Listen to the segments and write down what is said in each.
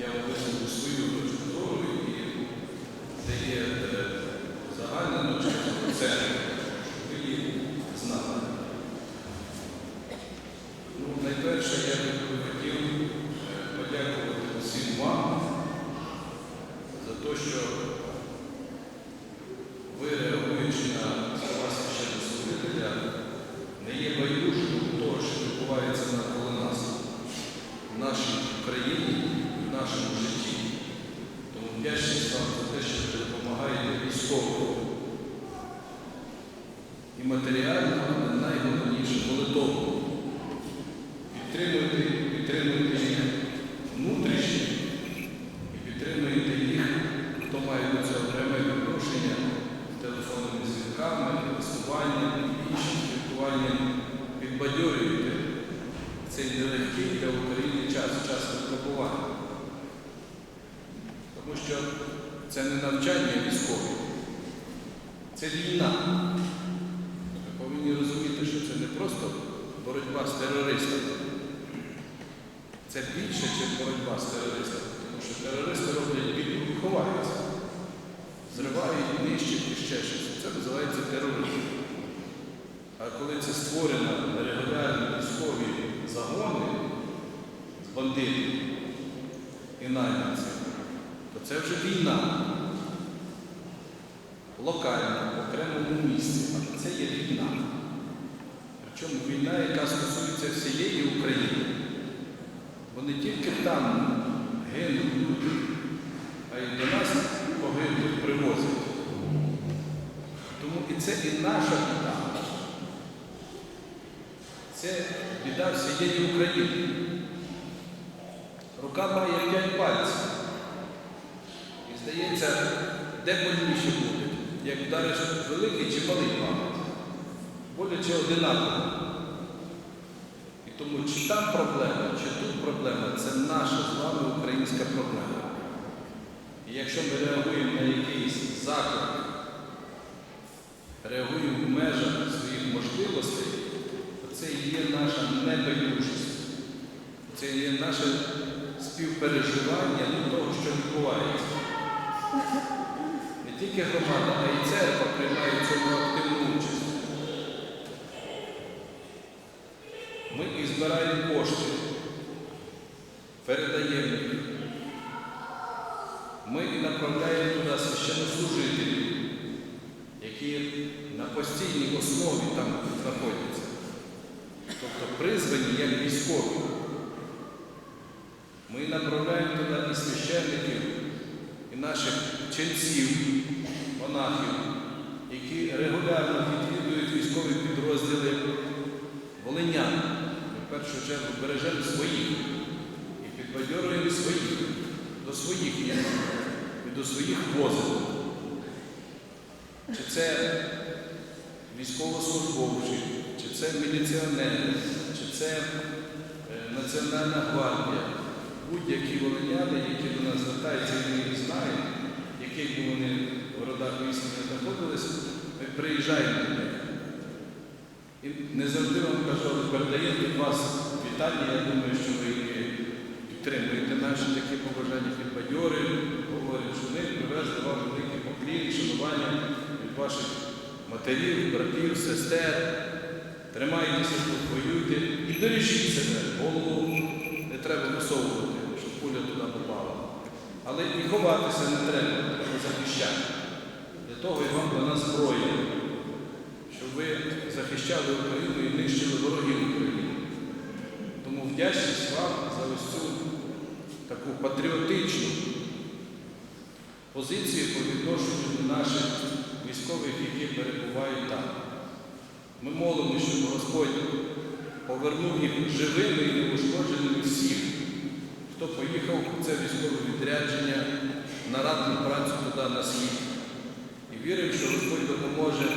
я вам свою точку зору і це є е, загальна точка це, щоб ви її знали. Ну, найперше, я би хотів е, подякувати всім вам за те, що ви, реагуючи на слова священнослужителя, не є байдужими до того, що відбувається навколо нас, в нашій країні, в нашому житті. Тому вдячність вам за те, що ви допомагаєте. І матеріально, але найголовніше молитовно. Підтримуйте, підтримуйте їх внутрішньо і підтримуйте їх, хто має до цього пряме відношення телефонними дзвінками, листуванням, іншим спілкуванням. Підбадьорюйте цей нелегкий для України час, час випробування. Тому що це не навчання військових, це війна. Ви повинні розуміти, що це не просто боротьба з терористами. Це більше, ніж боротьба з терористами. Тому що терористи роблять біду і ховаються. Зривають, нищать і ще щось. Це називається тероризм. А коли це створено регулярні військові загони з бандитів і найманців, то це вже війна. Локальна, окремому місці. Це є війна. Причому війна, яка стосується всієї України. Бо не тільки там гинуть люди, а й до нас погиблих привозять. Тому і це і наша біда. Це біда всієї України. Рука має п'ять пальців. І здається, де больніше буде, як вдариш великий чи малий палець. Боляче одинаково. І тому чи там проблема, чи тут проблема, це наша з вами українська проблема. І якщо ми реагуємо на якийсь заклик, реагуємо в межах своїх можливостей, то це і є наша небайдужість. Це є наше співпереживання до того, що відбувається. Тільки громада, а й церква приймає в цьому активну участь. Ми і збираємо кошти, передаємо їх. Ми і направляємо туди священнослужителів, які на постійній основі там знаходяться. Тобто призвані як військові. Ми направляємо туди і священників, і наших ченців, монахів, які регулярно відвідують військові підрозділи волинян. Ми в першу чергу бережемо своїх і підбадьорюємо своїх до своїх є і до своїх возив. Чи це військовослужбовці, чи це міліціонери, чи це е, Національна гвардія, будь-які волиняни, які до нас звертаються, ми їх знаємо, яких би вони в родах військ не знаходились, ми приїжджаємо до них. І не завжди вам кажу, передаємо від вас вітання. Я думаю, що ви підтримуєте наші такі побажання підбадьори, говорять, що ми привезли вам великий поклін, шанування від ваших матерів, братів, сестер. Тримайтеся воюйте і бережіть себе, голову не треба висовувати, щоб пуля туди попала. Але і ховатися не треба, треба. Для того і вам дана зброя, щоб ви захищали Україну і нищили ворогів України. Тому вдячність вам за ось цю таку патріотичну позицію по відношенню до наших військових, які перебувають там. Ми молимо, щоб Господь повернув їх живими і неушкодженими всіх, хто поїхав у це військове відрядження на ратну працю туди на схід. І віримо, що Господь допоможе,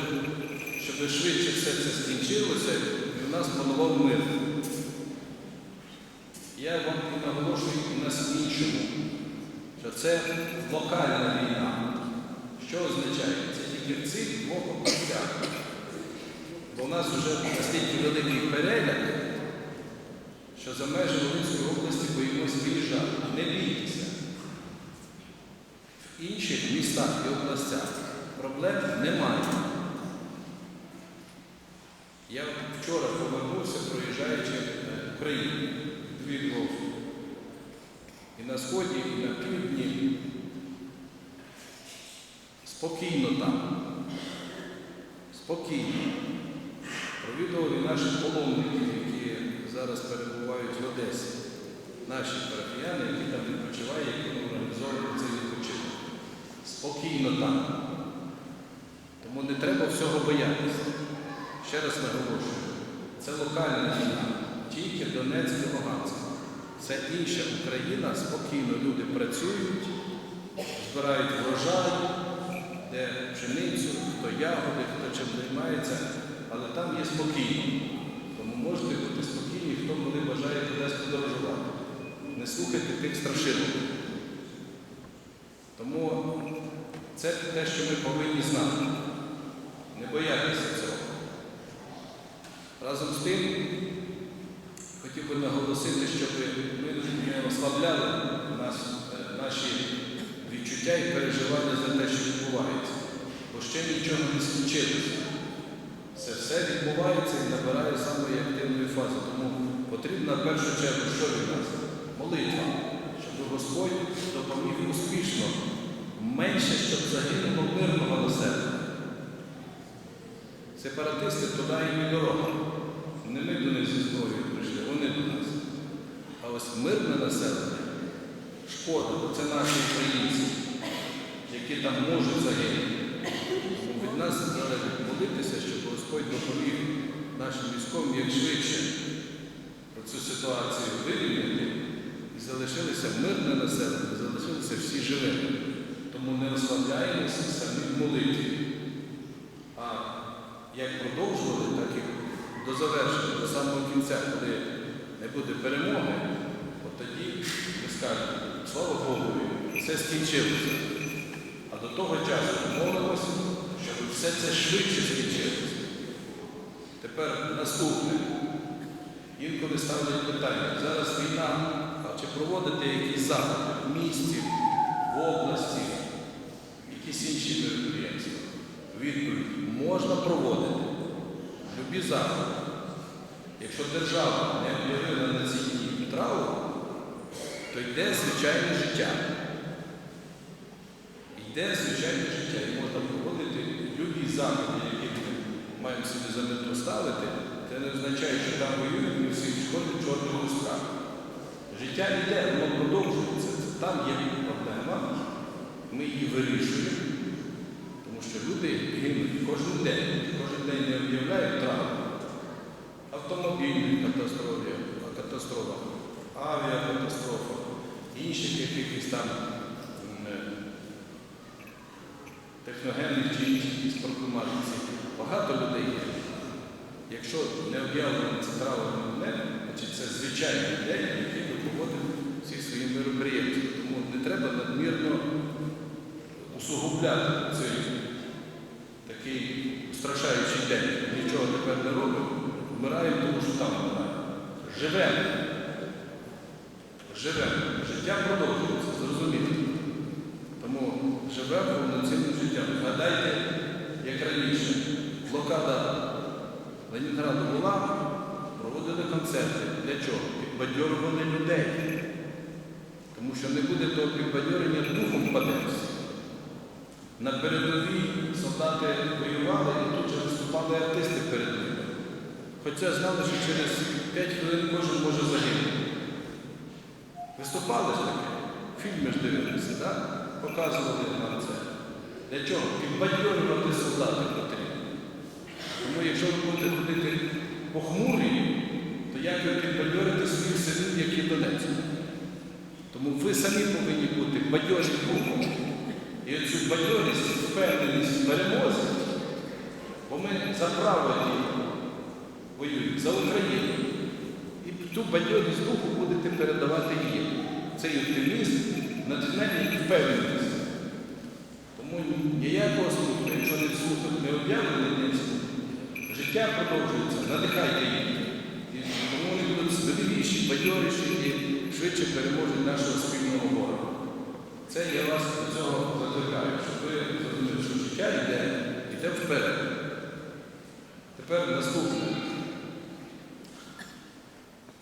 щоб швидше все це скінчилося і у нас панував мир. Я вам наголошую і на іншому, що це локальна війна. Що означає? Це тільки в цих двох областях. Бо у нас вже настільки великий переляк, що за межі Волинської області боїмось виїжджати. Не бійтеся. В інших містах і областях проблем немає. Я вчора повернувся, проїжджаючи е, Україну дві Львов. І на сході, і на півдні. Спокійно там. Спокійно. Провідував і наших паломників, які зараз перебувають в Одесі. Наші парафіяни, які там відпочивають, які організовують цей. Спокійно там. Тому не треба всього боятися. Ще раз наголошую, це локальна війна, тільки Донецьк і Луганськ. Це інша Україна, спокійно люди працюють, збирають врожай, де пшеницю, хто ягоди, хто чим займається, але там є спокійно. Тому можете бути спокійні, хто коли бажає кудись подорожувати. Не слухайте тих страшилок. Тому це те, що ми повинні знати. Не боятися цього. Разом з тим, хотів би наголосити, щоб ми не ослабляли нас, е, наші відчуття і переживання за те, що відбувається. Бо ще нічого не скінчилося. Це все відбувається і набирає самої активної фази. Тому потрібна в першу чергу, що від нас? Молитва, щоб Господь допоміг успішно, менше, щоб загинуло мирного населення. Сепаратисти туди їм і дорога. Не ми до них зі зброєю прийшли, вони до нас. А ось мирне населення, шкода, бо це наші українці, які там можуть загинути. Від нас залежить молитися, щоб Господь допоміг нашим військовим як швидше про цю ситуацію вирівняти і залишилися мирне населення, залишилися всі живими. Не ослабляємося самі в молитві. А як продовжували, так і до завершення, до самого кінця, коли не буде перемоги, от тоді ми скажемо, слава Богу, все скінчилося. А до того часу молимося, щоб все це швидше скінчилося. Тепер наступне. Інколи ставлять питання, зараз війна, а чи проводити якісь заходи в місті, в області, якісь інші мероприємства? Відповідь можна проводити любі заходи. Якщо держава не об'явила на ці дні траур, то йде звичайне життя. Йде звичайне життя і можна проводити любі заходи, які ми маємо собі за мету ставити, це не означає, що там воюють, ми всі шкодять чорного листа. Життя йде, воно продовжується. Там є проблема, ми її вирішуємо. Тому що люди кожен день, кожен день не об'являють травм. Автомобільні катастрофи, катастрофа, авіакатастрофа, інших якихось там е, техногенних чи інших проблематиці. Багато людей є. Якщо не об'явлено це травмами днем, значить це звичайний день, який ви проводите всі свої мероприємства. Тому не треба надмірно усугубляти цей такий устрашаючий день. Нічого тепер не робимо, вмираємо, тому що там вмираємо. Живемо. Живемо. Життя продовжується, зрозуміло. Тому живемо повноцінним життям. Згадайте, як раніше, блокада Ленінграду була, проводили концерти. Для чого? Підбадьорювали людей. Тому що не буде того підбадьорення духом падеться. На передовій солдати воювали і тут же виступали артисти перед ними. Хоча знали, що через 5 хвилин кожен може загинути. Виступали ж таке, фільми ж дивилися, так? показували нам це. Для чого? Підбадьорювати солдати потрібно. Тому якщо ви будете ходити похмурі, то як ви підбадьорите своїх синів, як і Донецьк? Тому ви самі повинні бути бадьорі духом. І оцю бадьорість, впевненість перемозі, бо ми за право воюємо, за Україну. І ту бадьорість духу будете передавати їм. Цей оптимізм, натхнення і впевненість. Тому ніякого слуху, якщо не слухати, не об'явлено. Життя продовжується, надихайте їх. І тому вони будуть сміливіші, бадьоріші і швидше переможуть нашого спільного ворога. Це я вас до цього закликаю, щоб ви зрозуміли, що життя йде, йде вперед. Тепер наступне.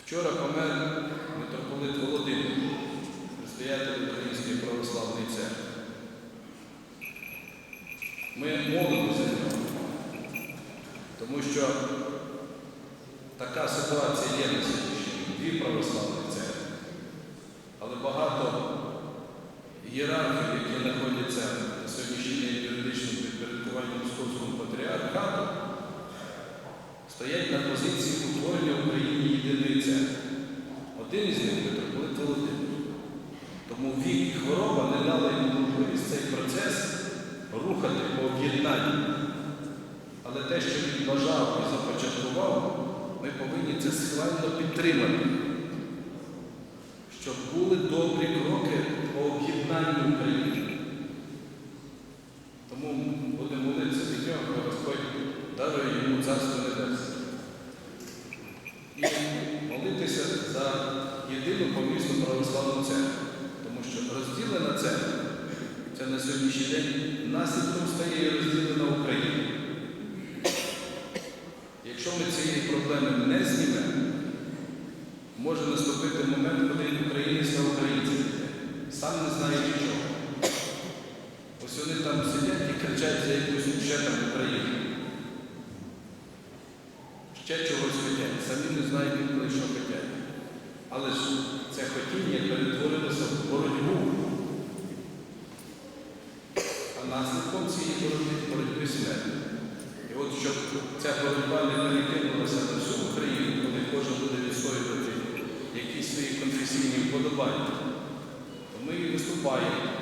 Вчора помер митрополит Володимир, предстоятель Української православної церкви. Ми молимо за нього, тому що така ситуація є на сьогоднішній. Дві православні церкви, але багато ієрархів, які знаходяться на сьогоднішній день в юридичному підпорядкуванні Московського патріархату, стоять на позиції утворення в Україні єдиної церкви. Один із них митрополит Володимир. Тому вік і хвороба не дали йому можливість цей процес рухати по об'єднанню. Але те, що він бажав і започаткував, ми повинні це схвально підтримати, щоб були добрі кроки по об'єднанню України. Тому будемо молитися від нього, хай Господь дарує йому царство небесне. І молитися за єдину помісну православну церкву. Тому що розділена церква це на сьогоднішній день наслідком стає розділена Україна. Якщо ми цієї проблеми не знімемо, може наступити момент, коли українець на українців йде. Сам не знає нічого. Вони там сидять і кричать за якусь ще там Україну. Ще чогось хотять, самі не знають інколи, що хотять. Але ж це хотіння перетворилося в боротьбу. А наслідком цієї боротьби, боротьби смерть. І от щоб ця боротьба не перекинулася на всю Україну, коли кожен буде відстоювати якісь свої конфесійні вподобання, то ми виступаємо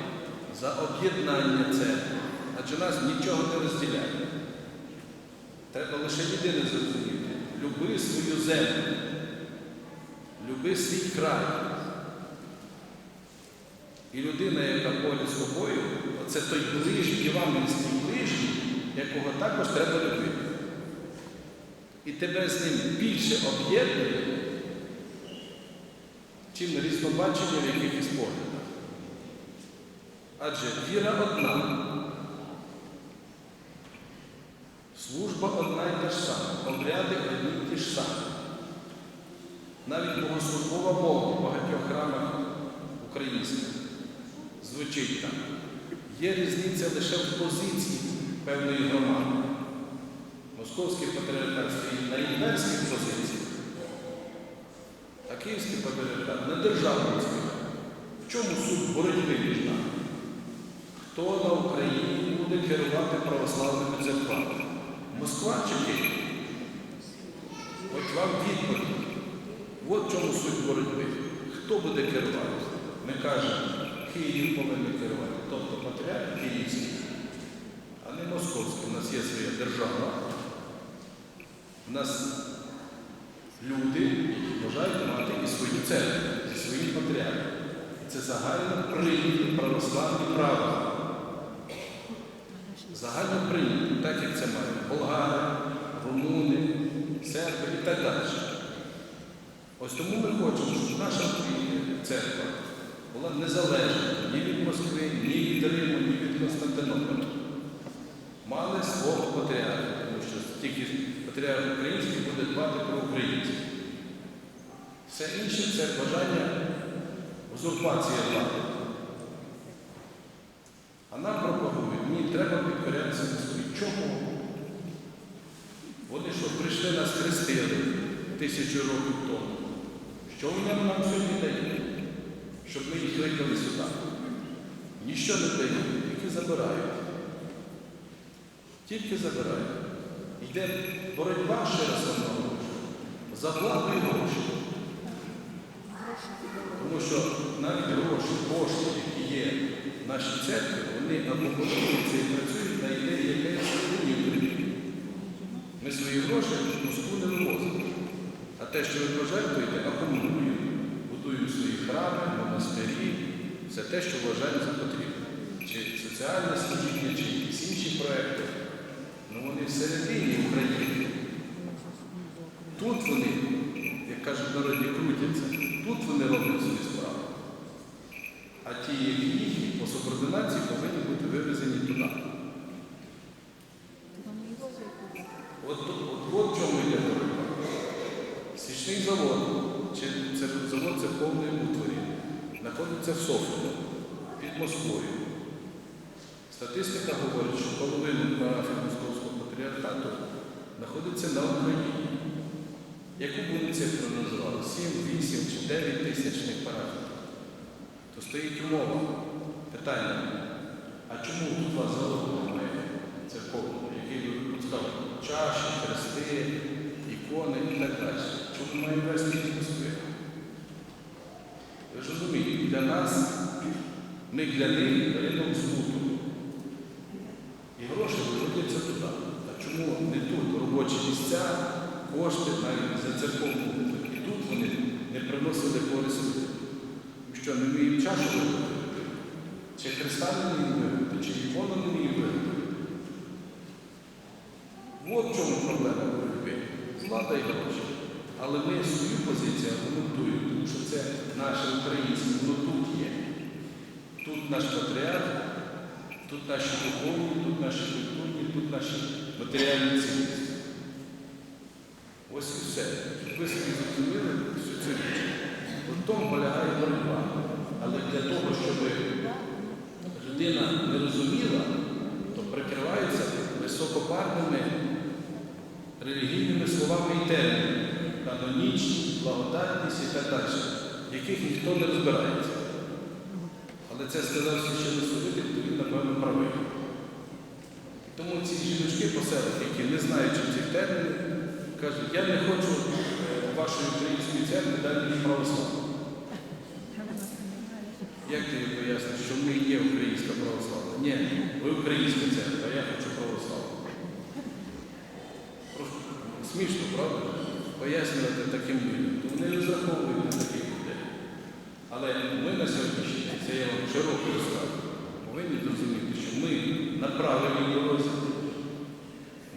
за об'єднання церкви. Адже нас нічого не розділяє. Треба лише єдине зрозуміти. Люби свою землю, люби свій край. І людина, яка поряд з тобою, це той ближній, євангельський ближній, якого також треба любити. І тебе з ним більше об'єднує, чим різнобачення в якихось поглядах. Адже віра одна. Служба одна і та ж сама, обряди одні ті ж самі. Навіть богослужбова мова в багатьох храмах українських звучить там. Є різниця лише в позиції певної громади. Московський патріархат стоїть на імперських позиціях, а Київський патріархат на державницьких. В чому суть боротьби між нами? Хто на Україні буде керувати православними церквами? Москва чи Київ? От вам відповідь. От чому суть боротьби. Хто буде керувати? Ми кажемо, Київ повинен керувати, тобто патріарх Київський, а не московський. У нас є своя держава. У нас люди, які бажають мати і свою церкву, і свої патріархи. Це загально прийняті православні правила. Загально прийнято, так як це мають болгари, румуни, серби і так далі. Ось тому ми хочемо, щоб наша церква була незалежна ні від Москви, ні від Риму, ні від Константинополя. Мали свого патріарха, тому що тільки патріарх український буде дбати про українців. Все інше це бажання узурпації влади. А нам пропагують, ні, треба підкорятися Москві. Чому? Вони що, прийшли нас хрестили тисячу років тому. Що вони нам сьогодні дають? Щоб ми їх кликали сюди. Ніщо не дають, тільки забирають. Тільки забирають. Йде боротьба ще раз наголошую, за владу і гроші. Тому що навіть гроші, кошти, які є в нашій церкві, вони акумулюються і працюють на ідеї України. Ми свої гроші в Москву не вивозимо. Те, що ви пожертвуєте, акумулюємо. Будуємо свої храми, монастирі, все те, що вважаємо за потрібне. Чи соціальне служіння, чи якісь інші проекти. Ну вони всередині України. Тут вони, як кажуть народні, крутяться. тут вони роблять свою справу. А ті, які їхні, по субординації повинні бути вивезені туди. От, от, от в чому йде боротьба. Свічний завод, чи це завод це повний утворі, знаходиться в Софії, під Москвою. Статистика говорить, що половина парафії Московського патріархату знаходиться на Україні. Яку б вони цифру називали? 7, 8 чи 9 тисячних парафій. То стоїть умова, питання, а чому тут у вас заводу немає церковного, який би пускав чаші, хрести, ікони і так далі? Має вести Москви? Ви ж розумієте, для нас ми для них ринок збуту. І гроші виводяться туди. А чому не тут робочі місця, кошти навіть за вулицю? І тут вони не приносили користь що, не вміємо чашу вибити? Чи Христа не вміємо вибити, чи ікону не вміємо вибити? От в чому проблема боротьби. Влада і гроші. Але ми свою позицію аргументуємо, тому що це наше українське, воно тут є. Тут наш патріарх, тут наші духовні, тут наші культурні, тут наші матеріальні цінності. Ось і все. Щоб ви собі зрозуміли всю цю річ. В тому полягає боротьба. Але для того, щоб людина не розуміла, то прикривається високопарними релігійними словами і термінами. Канонічність, благодатність і так далі, яких ніхто не розбирається. Але це сказав священнослужитель, то він, напевно, правий. Тому ці жіночки по селах, які не знаючи цих термінів, кажуть, я не хочу е, вашої української церкви далі ніж православної. Як ти поясниш, що ми є українська православна? Ні, ви українська церква, а я хочу православну. Просто смішно, правда? Пояснювати таким людям. То вони розраховують на таких людей. Але ми на сьогоднішній день, це я вам широко розказую, повинні зрозуміти, що ми на правильній дорозі.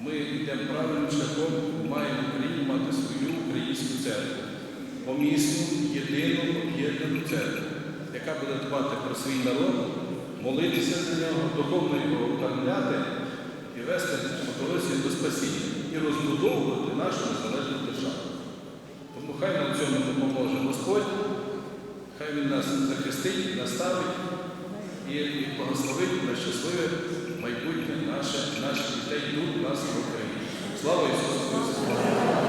Ми йдемо правильним шляхом, маємо Україні мати свою українську церкву. Помісну, єдину, об'єднану церкву, яка буде дбати про свій народ, молитися за нього, духовно його окормляти і вести по до спасіння і розбудовувати нашу незалежну державу. Тому хай нам цьому допоможе Господь, хай Він нас захистить, наставить і, і благословить на щасливе майбутнє наше, наших дітей тут, нас в Україні. Слава Ісусу Христу!